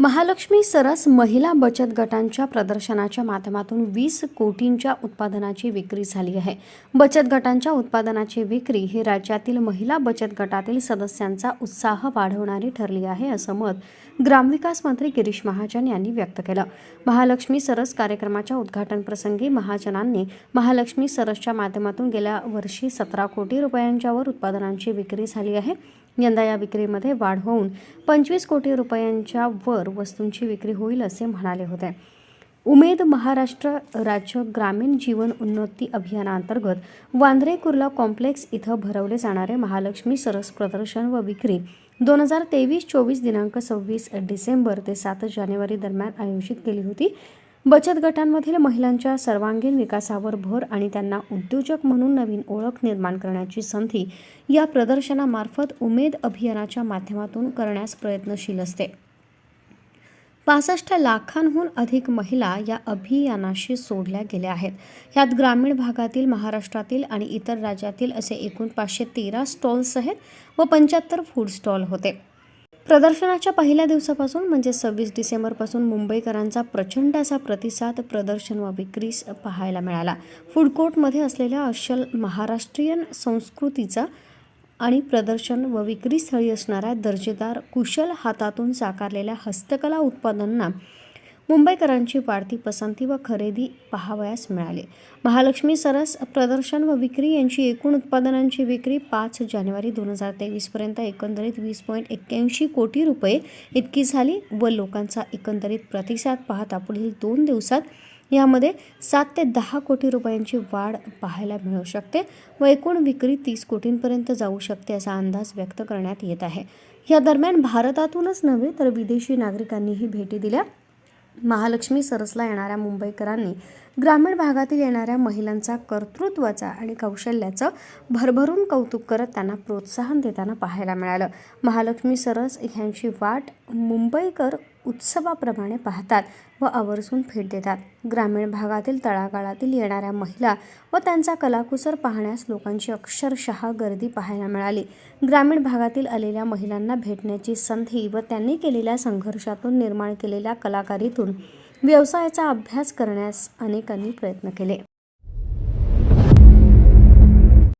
महालक्ष्मी सरस महिला बचत गटांच्या प्रदर्शनाच्या माध्यमातून वीस कोटींच्या उत्पादनाची विक्री झाली आहे. बचत गटांच्या उत्पादनाची विक्री ही राज्यातील महिला बचत गटातील सदस्यांचा उत्साह वाढवणारी ठरली आहे असं मत ग्रामविकास मंत्री गिरीश महाजन यांनी व्यक्त केलं. महालक्ष्मी सरस कार्यक्रमाच्या उद्घाटनप्रसंगी महाजनांनी महालक्ष्मी सरसच्या माध्यमातून गेल्या वर्षी सतरा कोटी रुपयांच्यावर उत्पादनांची विक्री झाली आहे. यंदा या विक्रीमध्ये वाढ होऊन पंचवीस कोटी रुपयांच्या वर वस्तूंची विक्री होईल असे म्हणाले होते. उमेद महाराष्ट्र राज्य ग्रामीण जीवन उन्नती अभियानांतर्गत वांद्रे कुर्ला कॉम्प्लेक्स इथं भरवले जाणारे महालक्ष्मी सरस प्रदर्शन व विक्री दोन हजार तेवीस चोवीस दिनांक सव्वीस डिसेंबर ते सात जानेवारी दरम्यान आयोजित केली होती. बचत गटांमधील महिलांच्या सर्वांगीण विकासावर भर आणि त्यांना उद्योजक म्हणून नवीन ओळख निर्माण करण्याची संधी या प्रदर्शनामार्फत उमेद अभियानाच्या माध्यमातून करण्यास प्रयत्नशील असते. पासष्ट लाखांहून अधिक महिला या अभियानाशी सोडल्या गेल्या आहेत. यात ग्रामीण भागातील महाराष्ट्रातील आणि इतर राज्यातील असे एकूण पाचशे तेरा स्टॉल्स आहेत व पंच्याहत्तर फूड स्टॉल होते. प्रदर्शनाच्या पहिल्या दिवसापासून म्हणजे सव्वीस डिसेंबरपासून मुंबईकरांचा प्रचंड असा प्रतिसाद प्रदर्शन व विक्रीस पाहायला मिळाला. फूड कोर्टमध्ये असलेल्या अशल महाराष्ट्रीयन संस्कृतीचा आणि प्रदर्शन व विक्री स्थळी असणाऱ्या दर्जेदार कुशल हातातून साकारलेल्या हस्तकला उत्पादनांना मुंबईकरांची वाढती पसंती व खरेदी पाहावयास मिळाली. महालक्ष्मी सरस प्रदर्शन व विक्री यांची एकूण उत्पादनांची विक्री पाच जानेवारी दोन हजार तेवीसपर्यंत एकंदरीत वीस पॉईंट एक्क्याऐंशी कोटी रुपये इतकी झाली व लोकांचा एकंदरीत प्रतिसाद पाहता पुढील दोन दिवसात यामध्ये सात ते दहा कोटी रुपयांची वाढ पाहायला मिळू शकते व एकूण विक्री तीस कोटींपर्यंत जाऊ शकते असा अंदाज व्यक्त करण्यात येत आहे. या दरम्यान भारतातूनच नव्हे तर विदेशी नागरिकांनीही भेटी दिल्या. महालक्ष्मी सरसला येणाऱ्या मुंबईकरांनी ग्रामीण भागातील येणाऱ्या महिलांचा कर्तृत्वाचा आणि कौशल्याचं भरभरून कौतुक करत त्यांना प्रोत्साहन देताना पाहायला मिळालं. महालक्ष्मी सरस ह्यांची वाट मुंबईकर उत्सवाप्रमाणे पाहतात व आवर्जून भेट देतात. ग्रामीण भागातील तळागाळातील येणाऱ्या महिला व त्यांचा कलाकुसर पाहण्यास लोकांची अक्षरशः गर्दी पाहायला मिळाली. ग्रामीण भागातील आलेल्या महिलांना भेटण्याची संधी व त्यांनी केलेल्या संघर्षातून निर्माण केलेल्या कलाकारीतून व्यवसायाचा अभ्यास करण्यास अनेकांनी प्रयत्न केले.